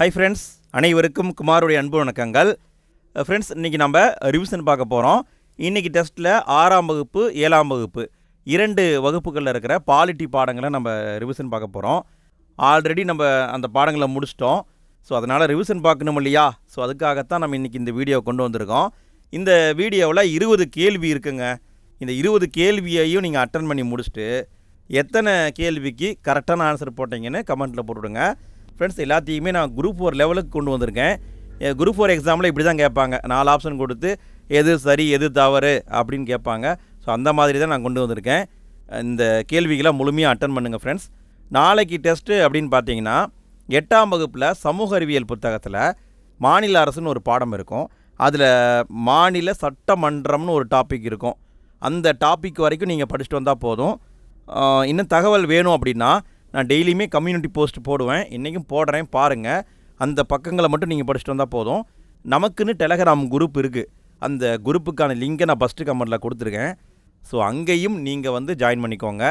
Hi friends அனைவருக்கும் குமாருடைய அன்பு வணக்கங்கள். ஃப்ரெண்ட்ஸ் இன்றைக்கி நம்ம ரிவிஷன் பார்க்க போகிறோம் இன்றைக்கி டெஸ்ட்டில் ஆறாம் வகுப்பு ஏழாம் வகுப்பு இரண்டு வகுப்புகளில் இருக்கிற பாலிட்டி பாடங்களை நம்ம ரிவிஷன் பார்க்க போகிறோம் ஆல்ரெடி நம்ம அந்த பாடங்களை முடிச்சிட்டோம். ஸோ அதனால் ரிவிஷன் பார்க்கணும் இல்லையா? ஸோ அதுக்காகத்தான் நம்ம இன்றைக்கி இந்த வீடியோ கொண்டு வந்திருக்கோம். இந்த வீடியோவில் இருபது கேள்வி இருக்குங்க. இந்த இருபது கேள்வியையும் நீங்கள் அட்டன் பண்ணி முடிச்சுட்டு எத்தனை கேள்விக்கு கரெக்டான ஆன்சர் போட்டிங்கன்னு கமெண்ட்டில் போட்டுவிடுங்க ஃப்ரெண்ட்ஸ் எல்லாத்தையுமே நான் குரூப் ஃபோர் லெவலுக்கு கொண்டு வந்திருக்கேன். குரூப் ஃபோர் எக்ஸாமில் இப்படி தான் கேட்பாங்க. நாலு ஆப்ஷன் கொடுத்து எது சரி எது தவறு அப்படின்னு கேட்பாங்க. ஸோ அந்த மாதிரி தான் நான் கொண்டு வந்திருக்கேன். இந்த கேள்விகளை முழுமையாக அட்டன் பண்ணுங்கள் ஃப்ரெண்ட்ஸ் நாளைக்கு டெஸ்ட்டு அப்படின்னு பார்த்தீங்கன்னா எட்டாம் வகுப்பில் சமூக அறிவியல் புத்தகத்தில் மாநில அரசுன்னு ஒரு பாடம் இருக்கும். அதில் மாநில சட்டமன்றம்னு ஒரு டாபிக் இருக்கும். அந்த டாபிக் வரைக்கும் நீங்கள் படிச்சுட்டு வந்தால் போதும். இன்னும் தகவல் வேணும் அப்படின்னா நான் டெய்லியுமே கம்யூனிட்டி போஸ்ட் போடுவேன். இன்றைக்கும் போடுறேன் பாருங்கள் அந்த பக்கங்களை மட்டும் நீங்கள் படிச்சுட்டு வந்தால் போதும். நமக்குன்னு டெலகிராம் குரூப் இருக்குது அந்த குரூப்புக்கான லிங்கை நான் ஃபஸ்ட்டு கமெண்டில் கொடுத்துருக்கேன். ஸோ அங்கேயும் நீங்கள் வந்து ஜாயின் பண்ணிக்கோங்க.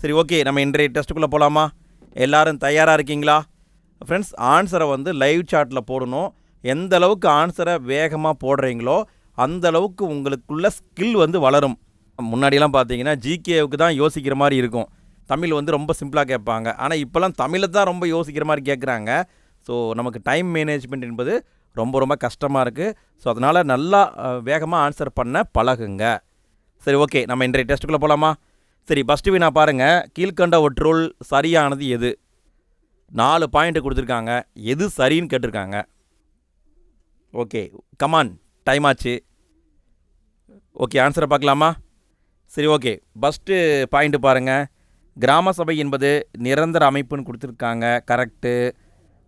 சரி ஓகே நம்ம இன்றைய டெஸ்ட்டுக்குள்ளே போகலாமா எல்லோரும் தயாராக இருக்கீங்களா? ஃப்ரெண்ட்ஸ் ஆன்சரை வந்து லைவ் சாட்டில் போடணும். எந்த அளவுக்கு ஆன்சரை வேகமாக போடுறீங்களோ அந்த அளவுக்கு உங்களுக்குள்ள ஸ்கில் வந்து வளரும். முன்னாடியெல்லாம் பார்த்தீங்கன்னா ஜிகேவுக்கு தான் யோசிக்கிற மாதிரி இருக்கும். தமிழ் வந்து ரொம்ப சிம்பிளாக கேட்பாங்க. ஆனால் இப்போல்லாம் தமிழை தான் ரொம்ப யோசிக்கிற மாதிரி கேட்குறாங்க. ஸோ நமக்கு டைம் மேனேஜ்மெண்ட் என்பது ரொம்ப ரொம்ப கஷ்டமாக இருக்குது ஸோ அதனால் நல்லா வேகமாக ஆன்சர் பண்ண பழகுங்க. சரி ஓகே நம்ம இன்றைய டெஸ்ட்டுக்குள்ளே போகலாமா சரி ஃபஸ்ட்டு வீணா பாருங்கள் கீழ்கண்ட ஒற்றுள் சரியானது எது? நாலு பாயிண்ட் கொடுத்துருக்காங்க. எது சரின்னு கேட்டிருக்காங்க. ஓகே கமான் டைம் ஆச்சு. ஓகே ஆன்சரை பார்க்கலாமா? சரி ஓகே ஃபஸ்ட்டு பாயிண்ட்டு பாருங்கள் கிராம சபை என்பது நிரந்தர அமைப்புன்னு கொடுத்துருக்காங்க. கரெக்டு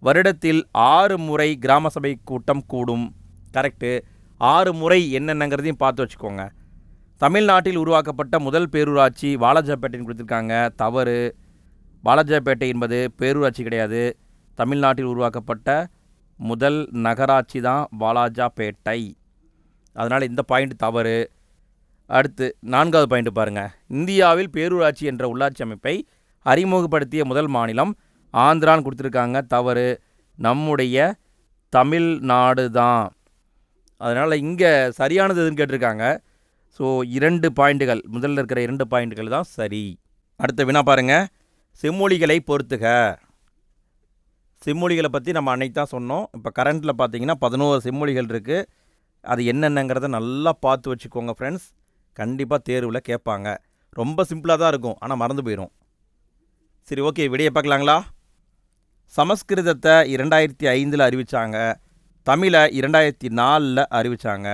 வருடத்தில் ஆறு முறை கிராம சபை கூட்டம் கூடும். கரெக்டு ஆறு முறை என்னென்னங்கிறதையும் பார்த்து வச்சுக்கோங்க. தமிழ்நாட்டில் உருவாக்கப்பட்ட முதல் பேரூராட்சி வாலாஜாப்பேட்டைன்னு கொடுத்துருக்காங்க. தவறு. வாலாஜாப்பேட்டை என்பது பேரூராட்சி கிடையாது. தமிழ்நாட்டில் உருவாக்கப்பட்ட முதல் நகராட்சி தான் வாலாஜாப்பேட்டை அதனால் இந்த பாயிண்ட் தவறு. அடுத்து நான்காவது பாயிண்ட் பாருங்கள் இந்தியாவில் பேரூராட்சி என்ற உள்ளாட்சி அமைப்பை அறிமுகப்படுத்திய முதல் மாநிலம் ஆந்திரான்னு கொடுத்துருக்காங்க. தவறு. நம்முடைய தமிழ்நாடு தான். அதனால் இங்கே சரியானது எதுன்னு கேட்டிருக்காங்க. ஸோ இரண்டு பாயிண்ட்டுகள் முதல்ல இருக்கிற இரண்டு பாயிண்ட்டுகள் தான் சரி. அடுத்த வினா பாருங்கள் செம்மொழிகளை பொறுத்துக. செம்மொழிகளை பற்றி நம்ம அன்னைக்கு தான் சொன்னோம். இப்போ கரண்ட்டில் பார்த்தீங்கன்னா பதினோரு செம்மொழிகள் இருக்குது அது என்னென்னங்கிறத நல்லா பார்த்து வச்சுக்கோங்க ஃப்ரெண்ட்ஸ் கண்டிப்பாக தேர்வில் கேட்பாங்க. ரொம்ப சிம்பிளாக தான் இருக்கும். ஆனால் மறந்து போயிடும் சரி ஓகே. விடையை பார்க்கலாங்களா? சமஸ்கிருதத்தை இரண்டாயிரத்தி ஐந்தில் அறிவித்தாங்க தமிழை இரண்டாயிரத்தி நாலில் அறிவித்தாங்க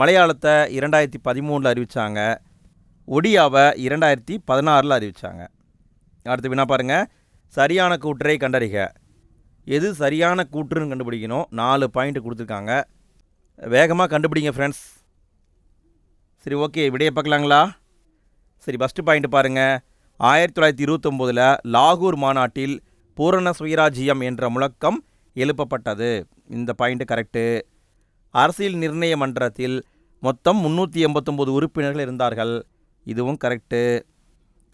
மலையாளத்தை இரண்டாயிரத்தி பதிமூணில் அறிவித்தாங்க ஒடியாவை இரண்டாயிரத்தி பதினாறில் அறிவித்தாங்க அடுத்து வினா பாருங்கள் சரியான கூற்றை கண்டறிக. எது சரியான கூற்றுன்னு கண்டுபிடிக்கணும்? நாலு பாயிண்ட் கொடுத்துருக்காங்க. வேகமாக கண்டுபிடிங்க ஃப்ரெண்ட்ஸ் சரி ஓகே விடையை பார்க்கலாங்களா? சரி ஃபஸ்ட்டு பாயிண்ட் பாருங்கள் ஆயிரத்தி தொள்ளாயிரத்தி இருபத்தொம்போதில் லாகூர் மாநாட்டில் பூரண சுயராஜ்யம் என்ற முழக்கம் எழுப்பப்பட்டது. இந்த பாயிண்ட் கரெக்டு அரசியல் நிர்ணய மன்றத்தில் மொத்தம் முந்நூற்றி எண்பத்தொம்போது உறுப்பினர்கள் இருந்தார்கள். இதுவும் கரெக்டு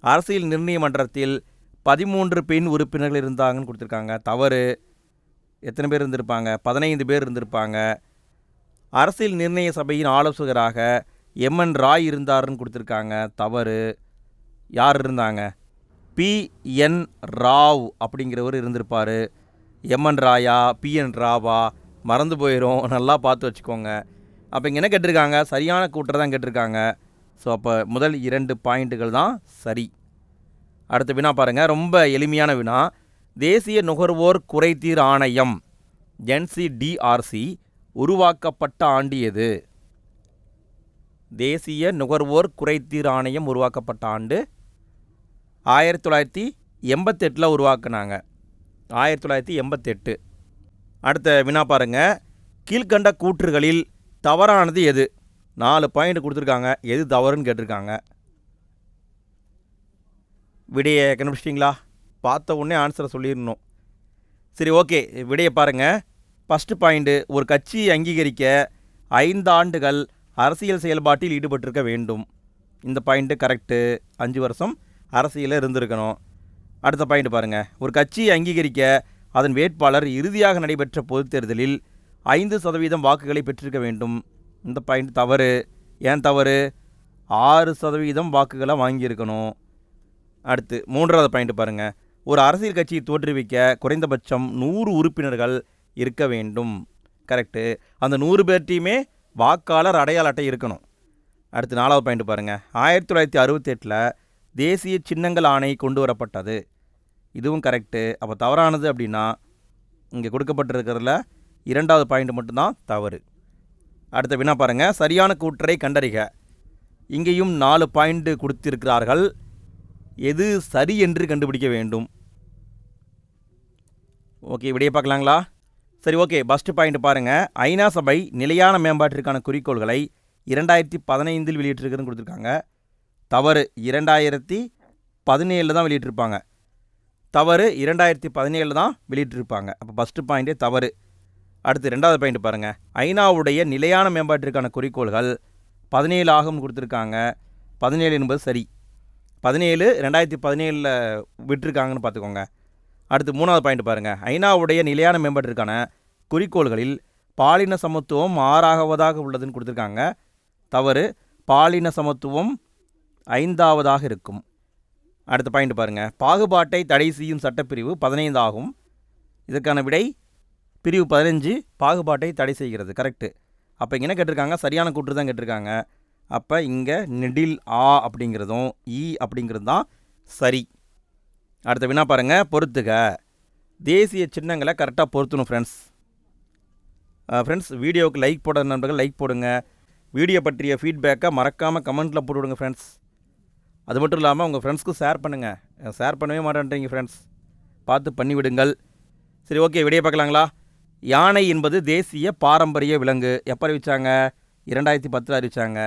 அரசியல் நிர்ணய மன்றத்தில் பதிமூன்று பெண் உறுப்பினர்கள் இருந்தாங்கன்னு கொடுத்துருக்காங்க. தவறு. எத்தனை பேர் இருந்திருப்பாங்க? பதினைந்து பேர் இருந்திருப்பாங்க. அரசியல் நிர்ணய சபையின் ஆலோசகராக எம்என் ராய் இருந்தாருன்னு கொடுத்துருக்காங்க. தவறு. யார் இருந்தாங்க? பி. என். ராவ் அப்படிங்கிறவர் இருந்திருப்பார். எம்என் ராயா பி. என். ராவா மறந்து போயிடும் நல்லா பார்த்து வச்சுக்கோங்க. அப்போ இங்கே என்ன கேட்டிருக்காங்க? சரியான கூட்டரை தான் கேட்டிருக்காங்க. ஸோ அப்போ முதல் இரண்டு பாயிண்ட்டுகள் தான் சரி. அடுத்த வினா பாருங்கள் ரொம்ப எளிமையான வினா. தேசிய நுகர்வோர் குறைதீர் ஆணையம் என்சிடிஆர்சி உருவாக்கப்பட்ட ஆண்டு எது? தேசிய நுகர்வோர் குறைதீர் ஆணையம் உருவாக்கப்பட்ட ஆண்டு ஆயிரத்தி தொள்ளாயிரத்தி எண்பத்தெட்டில் உருவாக்குனாங்க. ஆயிரத்தி தொள்ளாயிரத்தி எண்பத்தெட்டு. அடுத்த வினா பாருங்க. கீழ்கண்ட கூற்றுகளில் தவறானது எது? நாலு பாயிண்ட் கொடுத்துருக்காங்க. எது தவறுன்னு கேட்டிருக்காங்க. விடையை கண்டுபிடிச்சிட்டிங்களா? பார்த்த உடனே ஆன்சரை சொல்லிடணும். சரி ஓகே விடையை பாருங்கள் ஃபஸ்ட்டு பாயிண்ட்டு ஒரு கட்சியை அங்கீகரிக்க ஐந்து ஆண்டுகள் அரசியல் செயல்பாட்டில் ஈடுபட்டிருக்க வேண்டும். இந்த பாயிண்ட்டு கரெக்டு அஞ்சு வருஷம் அரசியலில் இருந்திருக்கணும். அடுத்த பாயிண்ட் பாருங்கள் ஒரு கட்சியை அங்கீகரிக்க அதன் வேட்பாளர் இறுதியாக நடைபெற்ற பொதுத் தேர்தலில் ஐந்து சதவீதம் வாக்குகளை பெற்றிருக்க வேண்டும். இந்த பாயிண்ட் தவறு. ஏன் தவறு? ஆறு சதவீதம் வாக்குகளை வாங்கியிருக்கணும். அடுத்து மூன்றாவது பாயிண்ட் பாருங்கள் ஒரு அரசியல் கட்சியை தோற்றுவிக்க குறைந்தபட்சம் நூறு உறுப்பினர்கள் இருக்க வேண்டும். கரெக்டு அந்த நூறு பேர்ட்டையுமே வாக்காளர் அடையாள அட்டை இருக்கணும். அடுத்து நாலாவது பாயிண்ட் பாருங்கள் ஆயிரத்தி தொள்ளாயிரத்தி அறுபத்தெட்டில் தேசிய சின்னங்கள் ஆணை கொண்டு வரப்பட்டது. இதுவும் கரெக்டு அப்போ தவறானது அப்படின்னா இங்கே கொடுக்கப்பட்டிருக்கிறதுல இரண்டாவது பாயிண்ட் மட்டும்தான் தவறு. அடுத்த வினா பாருங்கள் சரியான கூற்றை கண்டறிக. இங்கேயும் நாலு பாயிண்ட் கொடுத்திருக்கிறார்கள். எது சரி என்று கண்டுபிடிக்க வேண்டும்? ஓகே விடைய பார்க்கலாங்களா? சரி ஓகே. ஃபஸ்ட்டு பாயிண்ட் பாருங்கள் ஐநா சபை நிலையான மேம்பாட்டிற்கான குறிக்கோள்களை இரண்டாயிரத்தி பதினைந்தில் வெளியிட்டிருக்குதுன்னு கொடுத்துருக்காங்க. தவறு இரண்டாயிரத்தி பதினேழில் தான் வெளியிட்டிருப்பாங்க. தவறு இரண்டாயிரத்தி பதினேழில் தான் வெளியிட்டிருப்பாங்க. அப்போ ஃபஸ்ட்டு பாயிண்ட்டே தவறு. அடுத்து ரெண்டாவது பாயிண்ட் பாருங்கள் ஐநாவுடைய நிலையான மேம்பாட்டிற்கான குறிக்கோள்கள் பதினேழு ஆகும்னு கொடுத்துருக்காங்க. பதினேழு என்பது சரி. பதினேழு ரெண்டாயிரத்தி பதினேழில் விட்டுருக்காங்கன்னு பார்த்துக்கோங்க. அடுத்து மூணாவது பாயிண்ட் பாருங்கள் ஐநாவுடைய நிலையான மேம்பாட்டிற்கான குறிக்கோள்களில் பாலின சமத்துவம் ஆறாவதாக உள்ளதுன்னு கொடுத்துருக்காங்க. தவறு பாலின சமத்துவம் ஐந்தாவதாக இருக்கும். அடுத்த பாயிண்ட் பாருங்கள் பாகுபாட்டை தடை செய்யும் சட்டப்பிரிவு பதினைந்து ஆகும். இதற்கான விடை பிரிவு பதினஞ்சு பாகுபாட்டை தடை செய்கிறது. கரெக்டு அப்போ இங்கே என்ன கேட்டிருக்காங்க? சரியான கூற்று தான் கேட்டிருக்காங்க. அப்போ இங்கே நெடில் ஆ அப்படிங்கிறதும் ஈ அப்படிங்கிறது தான் சரி. அடுத்த வினா பாருங்கள் பொறுத்துக. தேசிய சின்னங்களை கரெக்டாக பொருத்தணும் ஃப்ரெண்ட்ஸ் ஃப்ரெண்ட்ஸ் வீடியோவுக்கு லைக் போட நண்பர்கள் லைக் போடுங்க. வீடியோ பற்றிய ஃபீட்பேக்கை மறக்காமல் கமெண்ட்டில் போட்டுவிடுங்க ஃப்ரெண்ட்ஸ் அது மட்டும் இல்லாமல் உங்கள் ஃப்ரெண்ட்ஸ்க்கும் ஷேர் பண்ணுங்கள் ஷேர் பண்ணவே மாட்டேன்றீங்க ஃப்ரெண்ட்ஸ் பார்த்து பண்ணிவிடுங்கள் சரி ஓகே விடைய பார்க்கலாங்களா? யானை என்பது தேசிய பாரம்பரிய விலங்கு. எப்போ அறிவித்தாங்க இரண்டாயிரத்தி பத்தில் அறிவித்தாங்க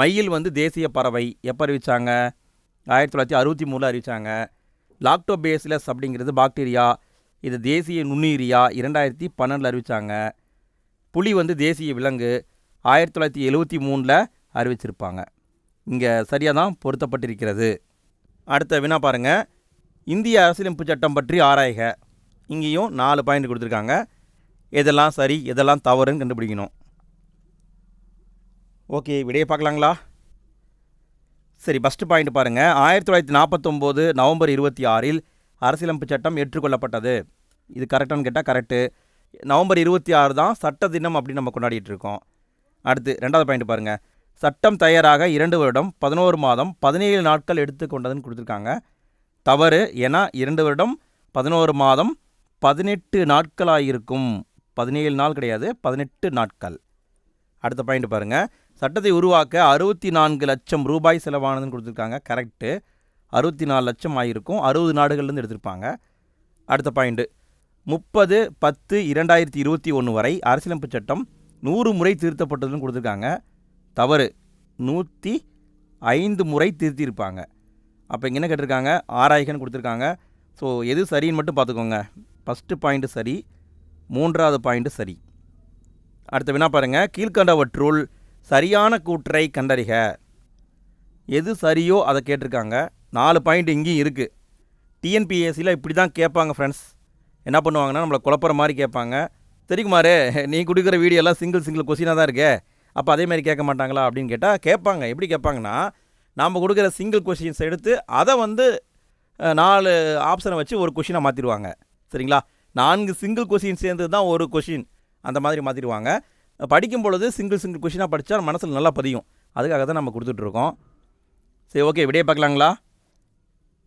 மயில் வந்து தேசிய பறவை. எப்போ அறிவித்தாங்க ஆயிரத்தி தொள்ளாயிரத்தி அறுபத்தி மூணில் அறிவிச்சாங்க. லாக்டோபேசிலஸ் அப்படிங்கிறது பாக்டீரியா இது தேசிய நுண்ணுயிரியா இரண்டாயிரத்தி பன்னெண்டில் அறிவிச்சாங்க. புலி வந்து தேசிய விலங்கு ஆயிரத்தி தொள்ளாயிரத்தி எழுவத்தி மூணில் அறிவிச்சிருப்பாங்க. இங்கே சரியாக தான் பொருத்தப்பட்டிருக்கிறது. அடுத்த வினா பாருங்கள் இந்திய அரசியலமைப்பு சட்டம் பற்றி ஆராய்க. இங்கேயும் நாலு பாயிண்ட் கொடுத்துருக்காங்க. எதெல்லாம் சரி எதெல்லாம் தவறுன்னு கண்டுபிடிக்கணும். ஓகே விடையை பார்க்கலாங்களா? சரி ஃபஸ்ட்டு பாயிண்ட் பாருங்கள் ஆயிரத்தி தொள்ளாயிரத்தி நாற்பத்தொம்போது நவம்பர் இருபத்தி ஆறில் அரசியலமைப்பு சட்டம் ஏற்றுக்கொள்ளப்பட்டது. இது கரெக்டானு கேட்டால் கரெக்டு நவம்பர் இருபத்தி ஆறு தான் சட்ட தினம் அப்படின்னு நம்ம கொண்டாடிட்டு இருக்கோம். அடுத்து ரெண்டாவது பாயிண்ட் பாருங்கள் சட்டம் தயாராக இரண்டு வருடம் பதினோரு மாதம் பதினேழு நாட்கள் எடுத்துக்கொண்டதுன்னு கொடுத்துருக்காங்க. தவறு ஏன்னா இரண்டு வருடம் பதினோரு மாதம் பதினெட்டு நாட்களாக இருக்கும் பதினேழு நாள் கிடையாது பதினெட்டு நாட்கள். அடுத்த பாயிண்ட் பாருங்கள் சட்டத்தை உருவாக்க அறுபத்தி நான்கு லட்சம் ரூபாய் செலவானதுன்னு கொடுத்துருக்காங்க. கரெக்டு அறுபத்தி நாலு லட்சம் ஆகிருக்கும் அறுபது நாடுகள்லேருந்து எடுத்திருப்பாங்க. அடுத்த பாயிண்ட்டு முப்பது பத்து இரண்டாயிரத்தி இருபத்தி ஒன்று வரை அரசியலமைப்பு சட்டம் நூறு முறை திருத்தப்பட்டதுன்னு கொடுத்துருக்காங்க. தவறு. நூற்றி ஐந்து முறை திருத்தியிருப்பாங்க. அப்போ இங்கே என்ன கேட்டிருக்காங்க? ஆராய்கன்னு கொடுத்துருக்காங்க. ஸோ எது சரின்னு மட்டும் பார்த்துக்கோங்க. ஃபஸ்ட்டு பாயிண்ட்டு சரி. மூன்றாவது பாயிண்ட்டு சரி. அடுத்த வினா பாருங்கள் கீழ்கண்டவற்றுள் சரியான கூற்றை கண்டறிக. எது சரியோ அதை கேட்டிருக்காங்க. நாலு பாயிண்ட் இங்கேயும் இருக்குது டிஎன்பிஎஸ்சியில் இப்படி தான் கேட்பாங்க ஃப்ரெண்ட்ஸ் என்ன பண்ணுவாங்கன்னா நம்மளை குழப்புற மாதிரி கேட்பாங்க. தெரியுமாரு நீ கொடுக்குற வீடியோலாம் சிங்கிள் சிங்கிள் கொஸ்டினாக தான் இருக்கே. அப்போ அதேமாதிரி கேட்க மாட்டாங்களா அப்படின்னு கேட்டால் கேட்பாங்க. எப்படி கேட்பாங்கன்னா நாம் கொடுக்குற சிங்கிள் கொஷின்ஸ் எடுத்து அதை வந்து நாலு ஆப்ஷனை வச்சு ஒரு கொஷினாக மாற்றிடுவாங்க சரிங்களா? நான்கு சிங்கிள் கொஷின் சேர்ந்து தான் ஒரு கொஷின் அந்த மாதிரி மாற்றிடுவாங்க படிக்கும் பொழுது சிங்கிள் சிங்கிள் கொஷினாக படித்தா மனசில் நல்லா பதியும். அதுக்காக தான் நம்ம கொடுத்துட்ருக்கோம் சரி ஓகே விடையை பார்க்கலாங்களா?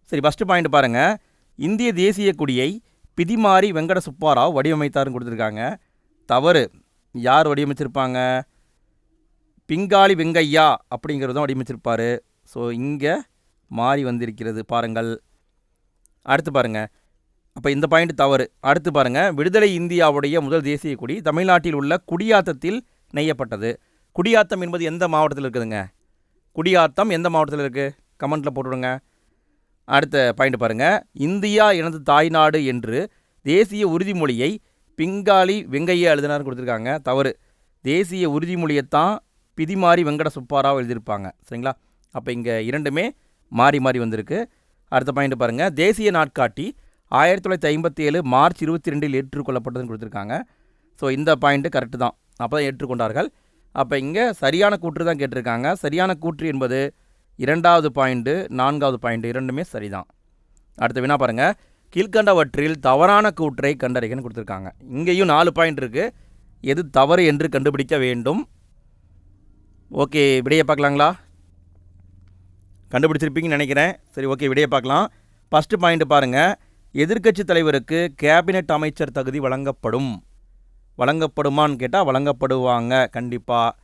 சரி ஃபஸ்ட்டு பாயிண்ட் பாருங்கள் இந்திய தேசிய கொடியை பிதிமாரி வெங்கட சுப்பாராவ் வடிவமைத்தாருன்னு கொடுத்துருக்காங்க. தவறு. யார் வடிவமைச்சிருப்பாங்க? பிங்காளி வெங்கையா தான் வடிவமைச்சிருப்பார். ஸோ இங்கே மாறி வந்திருக்கிறது பாருங்கள். அடுத்து பாருங்கள் அப்போ இந்த பாயிண்ட் தவறு. அடுத்து பாருங்கள் விடுதலை இந்தியாவுடைய முதல் தேசிய கொடி தமிழ்நாட்டில் உள்ள குடியாத்தத்தில் நெய்யப்பட்டது. குடியாத்தம் என்பது எந்த மாவட்டத்தில் இருக்குதுங்க? குடியாத்தம் எந்த மாவட்டத்தில் இருக்குது கமெண்ட்டில் போட்டுவிடுங்க அடுத்த பாயிண்ட் பாருங்கள் இந்தியா எனது தாய்நாடு என்று தேசிய உறுதிமொழியை பிங்காளி வெங்கையா எழுதினார் கொடுத்துருக்காங்க. தவறு. தேசிய உறுதிமொழியைத்தான் பிதிமாரி வெங்கட சுப்பாராவ் எழுதியிருப்பாங்க. சரிங்களா? அப்போ இங்கே இரண்டுமே மாறி மாறி வந்திருக்கு. அடுத்த பாயிண்ட் பாருங்கள் தேசிய நாட்காட்டி ஆயிரத்தி தொள்ளாயிரத்தி ஐம்பத்தி ஏழு மார்ச் இருபத்தி ரெண்டில் ஏற்றுக்கொள்ளப்பட்டதுன்னு கொடுத்துருக்காங்க. ஸோ இந்த பாயிண்ட்டு கரெக்டு தான். அப்போ தான் ஏற்றுக்கொண்டார்கள். அப்போ இங்கே சரியான கூற்று தான் கேட்டிருக்காங்க. சரியான கூற்று என்பது இரண்டாவது பாயிண்ட்டு நான்காவது பாயிண்ட் இரண்டுமே சரிதான். அடுத்த வினா பாருங்கள் கீழ்கண்டவற்றில் தவறான கூற்றை கண்டறிகன்னு கொடுத்துருக்காங்க. இங்கேயும் நாலு பாயிண்ட் இருக்குது எது தவறு என்று கண்டுபிடிக்க வேண்டும்? ஓகே விடையை பார்க்கலாங்களா? கண்டுபிடிச்சிருப்பீங்கன்னு நினைக்கிறேன். சரி ஓகே விடையை பார்க்கலாம். ஃபஸ்ட்டு பாயிண்ட் பாருங்கள் எதிர்க்கட்சி தலைவருக்கு கேபினெட் அமைச்சர் தகுதி வழங்கப்படும். வழங்கப்படுமான்னு கேட்டால் வழங்கப்படுவாங்க கண்டிப்பாக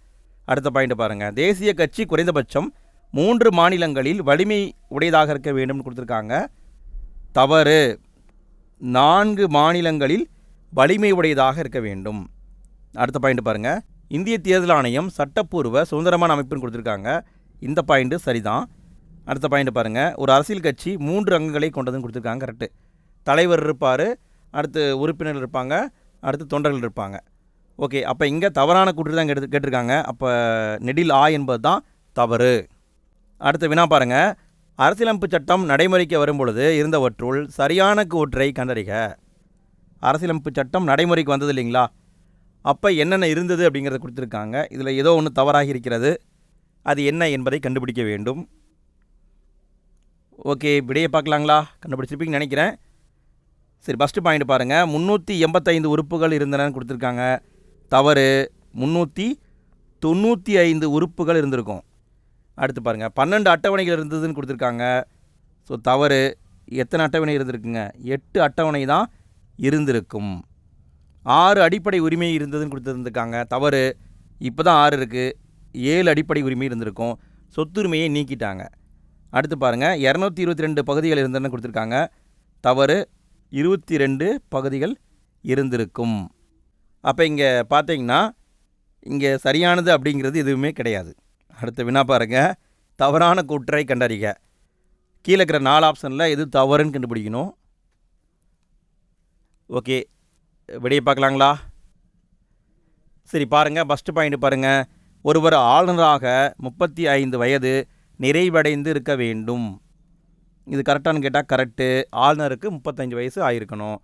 அடுத்த பாயிண்ட் பாருங்கள் தேசிய கட்சி குறைந்தபட்சம் மூன்று மாநிலங்களில் வலிமை உடையதாக இருக்க வேண்டும்னு கொடுத்துருக்காங்க. தவறு. நான்கு மாநிலங்களில் வலிமை உடையதாக இருக்க வேண்டும். அடுத்த பாயிண்ட் பாருங்கள் இந்திய தேர்தல் ஆணையம் சட்டப்பூர்வ சுதந்திரமான அமைப்புன்னு கொடுத்துருக்காங்க. இந்த பாயிண்ட்டு சரிதான். அடுத்த பாயிண்ட் பாருங்கள் ஒரு அரசியல் கட்சி மூன்று அங்கங்களை கொண்டதுன்னு கொடுத்துருக்காங்க. கரெக்டு தலைவர் இருப்பார் அடுத்து உறுப்பினர்கள் இருப்பாங்க அடுத்து தொண்டர்கள் இருப்பாங்க. ஓகே அப்போ இங்கே தவறான கூற்று தான் கேட்டு கேட்டிருக்காங்க. அப்போ நெடில் ஆ என்பது தான் தவறு. அடுத்து வினா பாருங்கள் அரசியலமைப்பு சட்டம் நடைமுறைக்கு வரும்பொழுது இருந்தவற்றுள் சரியான கூற்றை கண்டறிக. அரசியலமைப்பு சட்டம் நடைமுறைக்கு வந்தது இல்லைங்களா? அப்போ என்னென்ன இருந்தது அப்படிங்கிறத கொடுத்துருக்காங்க. இதில் ஏதோ ஒன்று தவறாக இருக்கிறது. அது என்ன என்பதை கண்டுபிடிக்க வேண்டும். ஓகே விடையை பார்க்கலாங்களா? கண்டுபிடிச்சிருப்பீங்கன்னு நினைக்கிறேன். சரி ஃபஸ்ட்டு பாயிண்ட் பாருங்கள் முந்நூற்றி எண்பத்தைந்து உறுப்புகள் இருந்தனன்னு கொடுத்துருக்காங்க. தவறு. முந்நூற்றி தொண்ணூற்றி ஐந்து உறுப்புகள் இருந்திருக்கும். அடுத்து பாருங்கள் பன்னெண்டு அட்டவணைகள் இருந்ததுன்னு கொடுத்துருக்காங்க. ஸோ தவறு. எத்தனை அட்டவணை இருந்திருக்குங்க? எட்டு அட்டவணை தான் இருந்திருக்கும். ஆறு அடிப்படை உரிமை இருந்ததுன்னு கொடுத்துருந்துருக்காங்க. தவறு. இப்போ தான் ஆறு இருக்குது ஏழு அடிப்படை உரிமை இருந்திருக்கும். சொத்துரிமையை நீக்கிட்டாங்க. அடுத்து பாருங்கள் இரநூத்தி இருபத்தி ரெண்டு பகுதிகள் இருந்ததுன்னு கொடுத்துருக்காங்க. தவறு. இருபத்தி ரெண்டு பகுதிகள் இருந்திருக்கும். அப்போ இங்கே பார்த்தீங்கன்னா இங்கே சரியானது அப்படிங்கிறது எதுவுமே கிடையாது. அடுத்த வினா பாருங்க. தவறான கூற்றை கண்டறிக. கீழே இருக்கிற நாலு ஆப்ஷனில் எது தவறுன்னு கண்டுபிடிக்கணும். ஓகே. விடையை பார்க்கலாங்களா? சரி பாருங்கள் ஃபஸ்ட்டு பாயிண்ட் பாருங்கள் ஒருவர் ஆளுநராக முப்பத்தி ஐந்து வயது நிறைவடைந்து இருக்க வேண்டும். இது கரெக்டானு கேட்டால் கரெக்டு ஆளுநருக்கு முப்பத்தஞ்சு வயசு ஆயிருக்கணும்.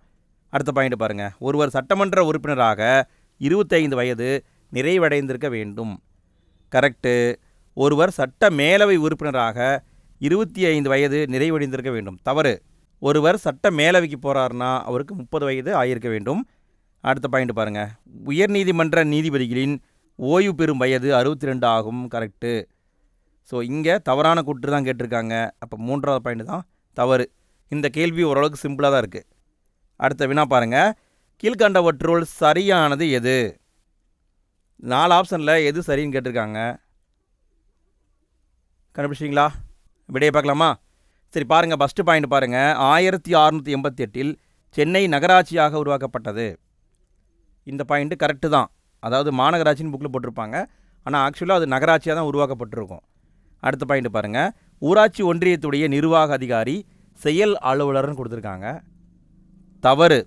அடுத்த பாயிண்ட் பாருங்கள் ஒருவர் சட்டமன்ற உறுப்பினராக இருபத்தைந்து வயது நிறைவடைந்திருக்க வேண்டும். கரெக்டு ஒருவர் சட்ட மேலவை உறுப்பினராக இருபத்தி ஐந்து வயது நிறைவடைந்திருக்க வேண்டும். தவறு. ஒருவர் சட்ட மேலவைக்கு போகிறாருன்னா அவருக்கு முப்பது வயது ஆகியிருக்க வேண்டும். அடுத்த பாயிண்ட் பாருங்கள் உயர்நீதிமன்ற நீதிபதிகளின் ஓய்வு பெறும் வயது அறுபத்தி ரெண்டு ஆகும். கரெக்டு ஸோ இங்கே தவறான கூற்று தான் கேட்டிருக்காங்க. அப்போ மூன்றாவது பாயிண்ட் தான் தவறு. இந்த கேள்வி ஓரளவுக்கு சிம்பிளாக தான் இருக்குது அடுத்த வினா பாருங்கள் கீழ்கண்டவற்றுள் சரியானது எது? நாலு ஆப்ஷனில் எது சரின்னு கேட்டிருக்காங்க. கண்டுபிடிச்சிங்களா விடையை பார்க்கலாமா? சரி பாருங்கள் ஃபஸ்ட்டு பாயிண்ட் பாருங்கள் ஆயிரத்தி அறநூற்றி எண்பத்தி எட்டில் சென்னை நகராட்சியாக உருவாக்கப்பட்டது. இந்த பாயிண்ட்டு கரெக்டு தான். அதாவது மாநகராட்சின்னு புக்கில் போட்டிருப்பாங்க. ஆனால் ஆக்சுவலாக அது நகராட்சியாக தான் உருவாக்கப்பட்டிருக்கும். அடுத்த பாயிண்ட் பாருங்கள் ஊராட்சி ஒன்றியத்துடைய நிர்வாக அதிகாரி செயல் அலுவலர்னு கொடுத்துருக்காங்க. தவறு.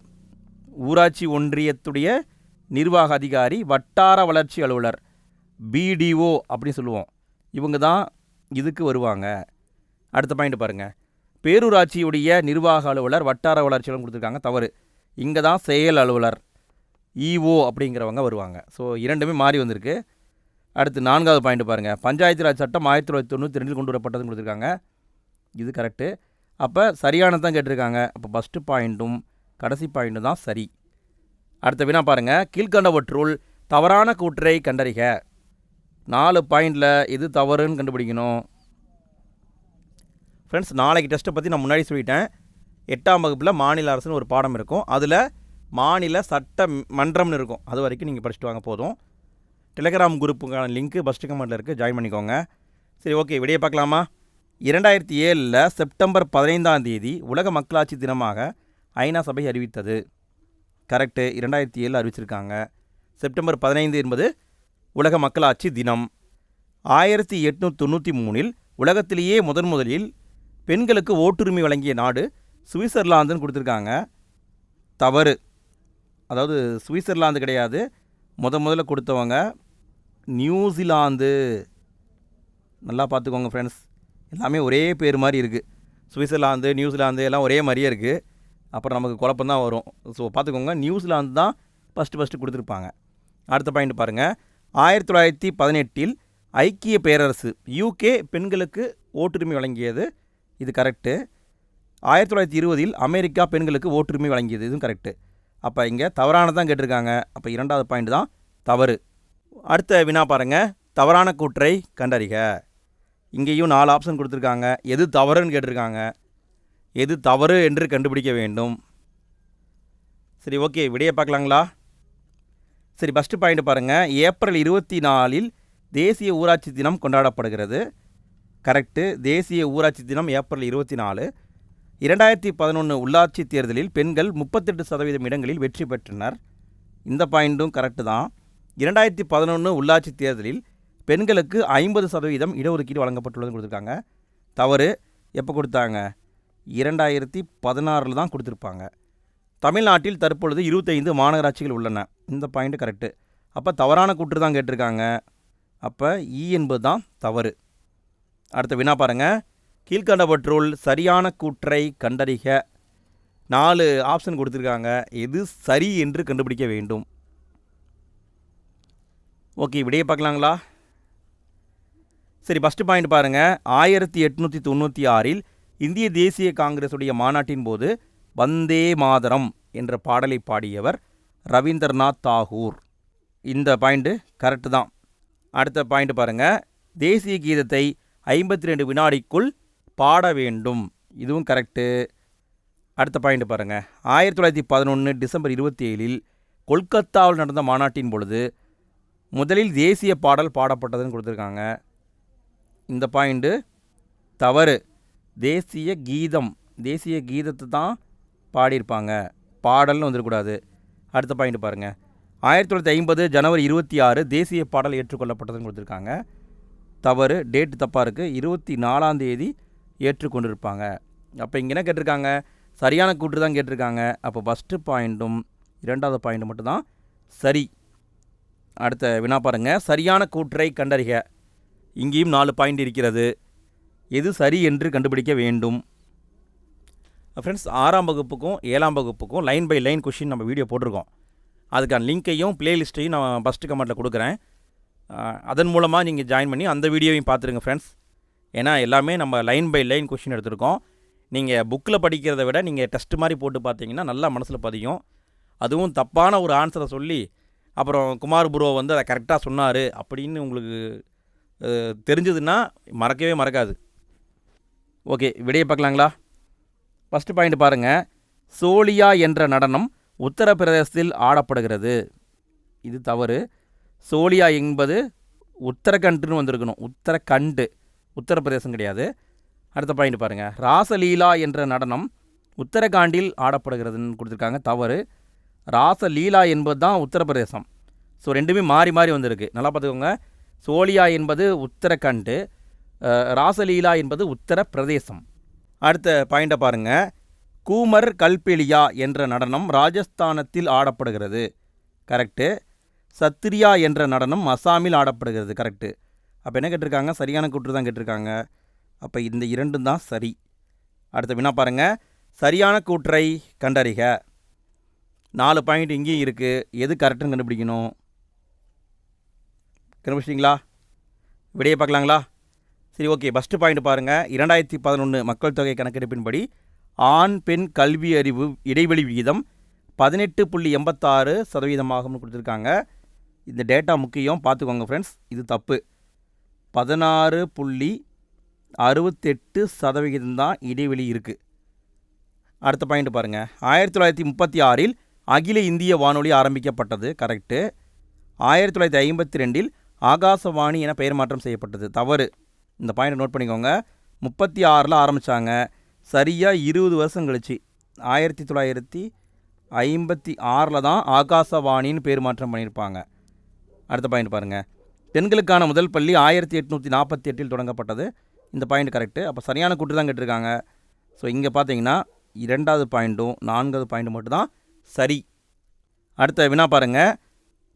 ஊராட்சி ஒன்றியத்துடைய நிர்வாக அதிகாரி வட்டார வளர்ச்சி அலுவலர் பிடிஓ அப்படின்னு சொல்லுவோம். இவங்க தான் இதுக்கு வருவாங்க. அடுத்த பாயிண்ட் பாருங்கள் பேரூராட்சியுடைய நிர்வாக அலுவலர் வட்டார வளர்ச்சியாளர் கொடுத்துருக்காங்க. தவறு. இங்கே தான் செயல் அலுவலர் இஓ அப்படிங்கிறவங்க வருவாங்க. ஸோ இரண்டுமே மாறி வந்திருக்கு. அடுத்து நான்காவது பாயிண்ட் பாருங்கள் பஞ்சாயத்து ராஜ் சட்டம் ஆயிரத்தி தொள்ளாயிரத்தி தொண்ணூற்றி ரெண்டில் கொண்டு வரப்பட்டதுன்னு கொடுத்துருக்காங்க. இது கரெக்டு அப்போ சரியானது தான் கேட்டிருக்காங்க. அப்போ ஃபஸ்ட்டு பாயிண்ட்டும் கடைசி பாயிண்ட்டும் தான் சரி. அடுத்த வினா பாருங்கள் கீழ்கண்டவற்றுள் தவறான கூற்றை கண்டறிக. நாலு பாயிண்டில் எது தவறுன்னு கண்டுபிடிக்கணும். ஃப்ரெண்ட்ஸ் நாளைக்கு டெஸ்ட்டை பற்றி நான் முன்னாடி சொல்லிட்டேன். எட்டாம் வகுப்பில் மாநில அரசுன்னு ஒரு பாடம் இருக்கும். அதில் மாநில சட்ட மன்றம்னு இருக்கும். அது வரைக்கும் நீங்கள் படிச்சுட்டு வாங்க போதும். டெலகிராம் குரூப்புக்கான லிங்க்கு ஃபஸ்ட்டு கமெண்ட்டில் இருக்குது ஜாயின் பண்ணிக்கோங்க. சரி ஓகே விடையை பார்க்கலாமா? இரண்டாயிரத்தி ஏழில் செப்டம்பர் பதினைந்தாம் தேதி உலக மக்களாட்சி தினமாக ஐநா சபை அறிவித்தது. கரெக்டு இரண்டாயிரத்தி ஏழில் அறிவிச்சிருக்காங்க. செப்டம்பர் பதினைந்து என்பது உலக மக்களாட்சி தினம். ஆயிரத்தி எட்நூற்றி தொண்ணூற்றி மூணில் உலகத்திலேயே முதன் முதலில் பெண்களுக்கு ஓட்டுரிமை வழங்கிய நாடு சுவிட்சர்லாந்துன்னு கொடுத்துருக்காங்க. தவறு. அதாவது சுவிட்சர்லாந்து கிடையாது. முத முதல்ல கொடுத்தவங்க நியூசிலாந்து நல்லா பார்த்துக்கோங்க ஃப்ரெண்ட்ஸ் எல்லாமே ஒரே பேர் மாதிரி இருக்குது சுவிட்சர்லாந்து நியூசிலாந்து எல்லாம் ஒரே மாதிரியே இருக்குது அப்புறம் நமக்கு குழப்பம் தான் வரும். ஸோ பார்த்துக்கோங்க. நியூசிலாந்து தான் ஃபஸ்ட்டு ஃபஸ்ட்டு கொடுத்துருப்பாங்க. அடுத்த பாயிண்ட் பாருங்கள் ஆயிரத்தி தொள்ளாயிரத்தி பதினெட்டில் ஐக்கிய பேரரசு யூகே பெண்களுக்கு ஓட்டுரிமை வழங்கியது. இது கரெக்டு ஆயிரத்தி தொள்ளாயிரத்தி இருபதில் அமெரிக்கா பெண்களுக்கு ஓட்டுரிமை வழங்கியது. இதுவும் கரெக்டு அப்போ இங்கே தவறானதான் கேட்டிருக்காங்க. அப்போ இரண்டாவது பாயிண்ட் தான் தவறு. அடுத்த வினா பாருங்கள் தவறான கூற்றை கண்டறிக. இங்கேயும் நாலு ஆப்ஷன் கொடுத்துருக்காங்க. எது தவறுன்னு கேட்டிருக்காங்க. எது தவறு என்று கண்டுபிடிக்க வேண்டும். சரி ஓகே விடையை பார்க்கலாங்களா? சரி ஃபஸ்ட்டு பாயிண்ட் பாருங்கள் ஏப்ரல் இருபத்தி நாலில் தேசிய ஊராட்சி தினம் கொண்டாடப்படுகிறது. கரெக்டு தேசிய ஊராட்சி தினம் ஏப்ரல் இருபத்தி நாலு இரண்டாயிரத்தி பதினொன்று உள்ளாட்சி தேர்தலில் பெண்கள் முப்பத்தெட்டு சதவீதம் இடங்களில் வெற்றி பெற்றனர். இந்த பாயிண்ட்டும் கரெக்டு தான். இரண்டாயிரத்தி பதினொன்று உள்ளாட்சி தேர்தலில் பெண்களுக்கு ஐம்பது சதவீதம் இடஒதுக்கீடு வழங்கப்பட்டுள்ளதுன்னு கொடுத்துருக்காங்க. தவறு. எப்போ கொடுத்தாங்க? இரண்டாயிரத்தி பதினாறில் தான் கொடுத்துருப்பாங்க. தமிழ்நாட்டில் தற்பொழுது இருபத்தைந்து மாநகராட்சிகள் உள்ளன. இந்த பாயிண்ட்டு கரெக்டு. அப்போ தவறான கூற்று தான் கேட்டிருக்காங்க. அப்போ இ என்பது தான் தவறு. அடுத்த வினா பாருங்கள் கீழ்கண்டவற்றுள் சரியான கூற்றை கண்டறிக. நாலு ஆப்ஷன் கொடுத்துருக்காங்க. எது சரி என்று கண்டுபிடிக்க வேண்டும். ஓகே விடையை பார்க்கலாங்களா? சரி ஃபஸ்ட்டு பாயிண்ட் பாருங்கள் ஆயிரத்தி எட்நூற்றி தொண்ணூற்றி ஆறில் இந்திய தேசிய காங்கிரஸுடைய மாநாட்டின் போது வந்தே மாதரம் என்ற பாடலை பாடியவர் ரவீந்திரநாத் தாகூர். இந்த பாயிண்ட்டு கரெக்டு தான். அடுத்த பாயிண்ட் பாருங்கள் தேசிய கீதத்தை ஐம்பத்தி ரெண்டு வினாடிக்குள் பாட வேண்டும். இதுவும் கரெக்டு அடுத்த பாயிண்ட் பாருங்கள் ஆயிரத்தி தொள்ளாயிரத்தி பதினொன்று டிசம்பர் இருபத்தி ஏழில் கொல்கத்தாவில் நடந்த மாநாட்டின் பொழுது முதலில் தேசிய பாடல் பாடப்பட்டதுன்னு கொடுத்துருக்காங்க. இந்த பாயிண்ட்டு தவறு. தேசிய கீதம் தேசிய கீதத்தை தான் பாடியிருப்பாங்க. பாடல்னு வந்துடக்கூடாது. அடுத்த பாயிண்ட் பாருங்கள் ஆயிரத்தி தொள்ளாயிரத்தி ஐம்பது ஜனவரி இருபத்தி ஆறு தேசிய பாடல் ஏற்றுக்கொள்ளப்பட்டதுன்னு கொடுத்துருக்காங்க. தவறு டேட் தப்பாக இருக்குது இருபத்தி நாலாம் தேதி ஏற்றுக்கொண்டிருப்பாங்க. அப்போ இங்கே என்ன கேட்டிருக்காங்க? சரியான கூற்று தான் கேட்டிருக்காங்க. அப்போ ஃபஸ்ட்டு பாயிண்ட்டும் இரண்டாவது பாயிண்ட் மட்டும்தான் சரி. அடுத்த வினா பாருங்கள் சரியான கூற்றை கண்டறிக. இங்கேயும் நாலு பாயிண்ட் இருக்கிறது. எது சரி என்று கண்டுபிடிக்க வேண்டும். ஃப்ரெண்ட்ஸ் ஆறாம் வகுப்புக்கும் ஏழாம் வகுப்புக்கும் லைன் பை லைன் கொஷின் நம்ம வீடியோ போட்டிருக்கோம். அதுக்கான லிங்க்கையும் ப்ளேலிஸ்ட்டையும் நான் ஃபஸ்ட்டு கமெண்ட்டில் கொடுக்குறேன். அதன் மூலமாக நீங்கள் ஜாயின் பண்ணி அந்த வீடியோவையும் பார்த்துருங்க ஃப்ரெண்ட்ஸ் ஏன்னா எல்லாமே நம்ம லைன் பை லைன் கொஷின் எடுத்திருக்கோம். நீங்கள் புக்கில் படிக்கிறத விட நீங்கள் டெஸ்ட் மாதிரி போட்டு பார்த்தீங்கன்னா நல்லா மனசில் பதியும். அதுவும் தப்பான ஒரு ஆன்சரை சொல்லி அப்புறம் குமார் புரோ வந்து அதை கரெக்டாக சொன்னார் அப்படின்னு உங்களுக்கு தெரிஞ்சதுன்னா மறக்கவே மறக்காது. ஓகே விடையை பார்க்கலாங்களா? ஃபஸ்ட்டு பாயிண்ட் பாருங்கள் சோலியா என்ற நடனம் உத்தரப்பிரதேசத்தில் ஆடப்படுகிறது. இது தவறு. சோலியா என்பது உத்தரகண்டுன்னு வந்திருக்கணும். உத்தரகண்டு. உத்தரப்பிரதேசம் கிடையாது. அடுத்த பாயிண்ட் பாருங்கள் ராசலீலா என்ற நடனம் உத்தரகாண்டில் ஆடப்படுகிறதுன்னு கொடுத்துருக்காங்க. தவறு. ராசலீலா என்பது தான் உத்தரப்பிரதேசம். ஸோ ரெண்டுமே மாறி மாறி வந்திருக்கு. நல்லா பார்த்துக்கோங்க. சோலியா என்பது உத்தரகண்டு ராசலீலா என்பது உத்தரப்பிரதேசம். அடுத்த பாயிண்டை பாருங்கள் கூமர் கல்பெலியா என்ற நடனம் ராஜஸ்தானத்தில் ஆடப்படுகிறது. கரெக்டு சத்ரியா என்ற நடனம் அசாமில் ஆடப்படுகிறது. கரெக்டு அப்போ என்ன கேட்டிருக்காங்க? சரியான கூற்று தான் கேட்டிருக்காங்க. அப்போ இந்த இரண்டும் தான் சரி. அடுத்த வினா பாருங்கள் சரியான கூற்றை கண்டறிக. நாலு பாயிண்ட் இங்கேயும் இருக்குது எது கரெக்டுன்னு கண்டுபிடிக்கணும்? கண்டுபிடிச்சிட்டிங்களா? விடையை பார்க்கலாங்களா? சரி ஓகே ஃபஸ்ட்டு பாயிண்ட் பாருங்கள் இரண்டாயிரத்தி பதினொன்று மக்கள் தொகை கணக்கெடுப்பின்படி ஆண் பெண் கல்வி அறிவு இடைவெளி விகிதம் பதினெட்டு புள்ளி எண்பத்தாறு சதவீதமாகும்னு கொடுத்துருக்காங்க. இந்த டேட்டா முக்கியம். பார்த்துக்கோங்க ஃப்ரெண்ட்ஸ் இது தப்பு. பதினாறு புள்ளி அறுபத்தெட்டு சதவிகிதம் தான் இடைவெளி இருக்குது அடுத்த பாயிண்ட் பாருங்கள் ஆயிரத்தி தொள்ளாயிரத்தி முப்பத்தி ஆறில் அகில இந்திய வானொலி ஆரம்பிக்கப்பட்டது கரெக்டு ஆயிரத்தி தொள்ளாயிரத்தி ஐம்பத்தி ரெண்டில் ஆகாசவாணி என பெயர் மாற்றம் செய்யப்பட்டது தவறு. இந்த பாயிண்ட் நோட் பண்ணிக்கோங்க. முப்பத்தி ஆறில் ஆரம்பித்தாங்க சரியாக இருபது வருஷம் கழிச்சு. ஆயிரத்தி தொள்ளாயிரத்தி ஐம்பத்தி ஆறில் தான் ஆகாசவாணின்னு பேர் மாற்றம் பண்ணியிருப்பாங்க. அடுத்த பாயிண்ட் பாருங்கள் பெண்களுக்கான முதல் பள்ளி ஆயிரத்தி எட்நூற்றி நாற்பத்தி எட்டில் தொடங்கப்பட்டது. இந்த பாயிண்ட் கரெக்டு அப்போ சரியான கூட்டு தான் கேட்டிருக்காங்க. ஸோ இங்கே பார்த்தீங்கன்னா இரண்டாவது பாயிண்ட்டும் நான்காவது பாயிண்ட்டும் மட்டும்தான் சரி. அடுத்த வினா பாருங்கள்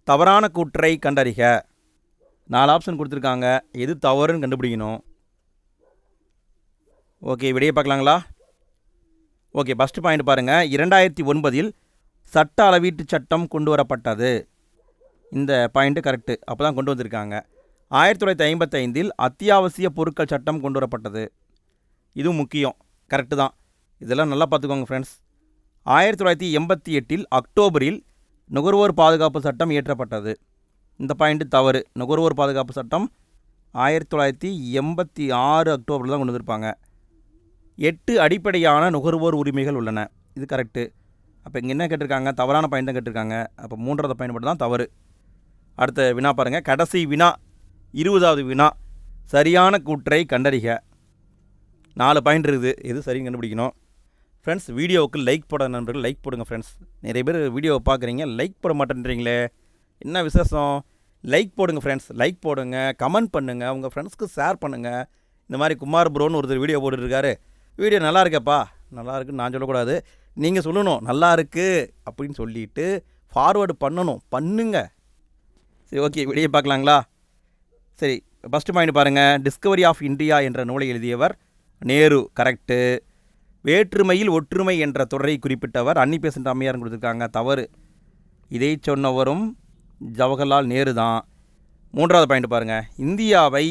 தவறான கூற்றை கண்டறிக. நாலு ஆப்ஷன் கொடுத்துருக்காங்க. எது தவறுன்னு கண்டுபிடிக்கணும். ஓகே விடையை பார்க்கலாங்களா? ஓகே ஃபஸ்ட்டு பாயிண்ட் பாருங்கள் இரண்டாயிரத்தி ஒன்பதில் சட்ட அளவீட்டு சட்டம் கொண்டு வரப்பட்டது. இந்த பாயிண்ட்டு கரெக்டு அப்போ தான் கொண்டு வந்திருக்காங்க. ஆயிரத்தி தொள்ளாயிரத்தி ஐம்பத்தைந்தில் அத்தியாவசிய பொருட்கள் சட்டம் கொண்டு வரப்பட்டது. இதுவும் முக்கியம். கரெக்டு தான். இதெல்லாம் நல்லா பார்த்துக்கோங்க ஃப்ரெண்ட்ஸ் ஆயிரத்தி தொள்ளாயிரத்தி எண்பத்தி எட்டில் அக்டோபரில் நுகர்வோர் பாதுகாப்பு சட்டம் இயற்றப்பட்டது. இந்த பாயிண்ட்டு தவறு. நுகர்வோர் பாதுகாப்பு சட்டம் ஆயிரத்தி தொள்ளாயிரத்தி எண்பத்தி ஆறு அக்டோபரில் தான் கொண்டு வந்திருப்பாங்க. எட்டு அடிப்படையான நுகர்வோர் உரிமைகள் உள்ளன. இது கரெக்டு அப்போ இங்கே என்ன கேட்டிருக்காங்க? தவறான பயன் தான் கேட்டிருக்காங்க. அப்போ மூன்றாவது பயன்பட்டு தான் தவறு. அடுத்த வினா பாருங்கள் கடைசி வினா இருபதாவது வினா. சரியான கூற்றை கண்டறிக. நாலு பாயிண்ட் இருக்குது. எது சரின்னு கண்டுபிடிக்கணும். ஃப்ரெண்ட்ஸ் வீடியோவுக்கு லைக் போட நண்பர்கள் லைக் போடுங்க ஃப்ரெண்ட்ஸ் நிறைய பேர் வீடியோவை பார்க்குறீங்க. லைக் போட மாட்டேன்றீங்களே. என்ன விசேஷம்? லைக் போடுங்க ஃப்ரெண்ட்ஸ் லைக் போடுங்க. கமெண்ட் பண்ணுங்கள் உங்கள் ஃப்ரெண்ட்ஸ்க்கு ஷேர் பண்ணுங்கள் இந்த மாதிரி குமார் ப்ரோன்னு ஒருத்தர் வீடியோ போட்டுருக்காரு வீடியோ நல்லா இருக்கேப்பா. நல்லா இருக்குன்னு நான் சொல்லக்கூடாது. நீங்கள் சொல்லணும். நல்லா இருக்குது அப்படின்னு சொல்லிட்டு ஃபார்வேர்டு பண்ணணும். பண்ணுங்கள் சரி ஓகே வெளியே பார்க்கலாங்களா? சரி ஃபஸ்ட்டு பாயிண்ட் பாருங்கள் டிஸ்கவரி ஆஃப் இந்தியா என்ற நூலை எழுதியவர் நேரு கரெக்டு வேற்றுமையில் ஒற்றுமை என்ற தொடரை குறிப்பிட்டவர் அன்னி பேசண்ட் அம்மையார் கொடுத்துருக்காங்க. தவறு. இதை சொன்னவரும் ஜவஹர்லால் நேரு தான். மூன்றாவது பாயிண்ட் பாருங்கள் இந்தியாவை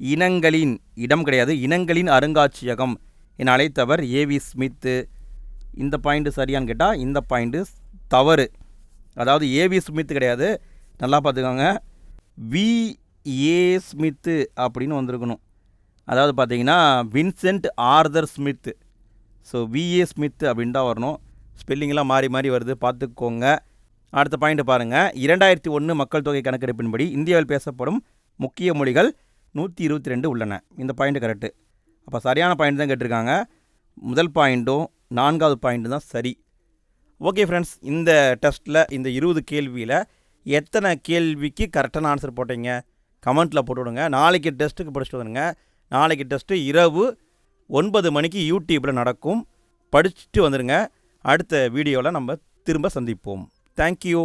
இனங்களின் இடம் கிடையாது இனங்களின் அருங்காட்சியகம் என அழைத்தவர் ஏவி ஸ்மித்து இந்த பாயிண்ட்டு சரியான்னு கேட்டால் இந்த பாயிண்ட்டு தவறு. அதாவது ஏவி ஸ்மித் கிடையாது நல்லா பார்த்துக்கோங்க. விஏ ஸ்மித்து அப்படின்னு வந்திருக்கணும். அதாவது பார்த்தீங்கன்னா Vincent Arthur Smith. So VA Smith அப்படின்னு தான் வரணும். ஸ்பெல்லிங்லாம் மாறி மாறி வருது. பார்த்துக்கோங்க. அடுத்த பாயிண்ட் பாருங்கள் இரண்டாயிரத்தி ஒன்று மக்கள் தொகை கணக்கெடுப்பின்படி இந்தியாவில் பேசப்படும் முக்கிய மொழிகள் நூற்றி இருபத்தி ரெண்டு உள்ளன. இந்த பாயிண்ட் கரெக்டு அப்போ சரியான பாயிண்ட் தான் கேட்டிருக்காங்க. முதல் பாயிண்ட்டும் நான்காவது பாயிண்ட்டும் தான் சரி. ஓகே ஃப்ரெண்ட்ஸ் இந்த டெஸ்ட்டில் இந்த இருபது கேள்வியில் எத்தனை கேள்விக்கு கரெக்டான ஆன்சர் போட்டீங்க? கமெண்ட்டில் போட்டு விடுங்க நாளைக்கு டெஸ்ட்டுக்கு படிச்சுட்டு வந்துடுங்க நாளைக்கு டெஸ்ட்டு இரவு ஒன்பது மணிக்கு யூடியூப்பில் நடக்கும். படிச்சுட்டு வந்துடுங்க அடுத்த வீடியோவில் நம்ம திரும்ப சந்திப்போம். தேங்க்யூ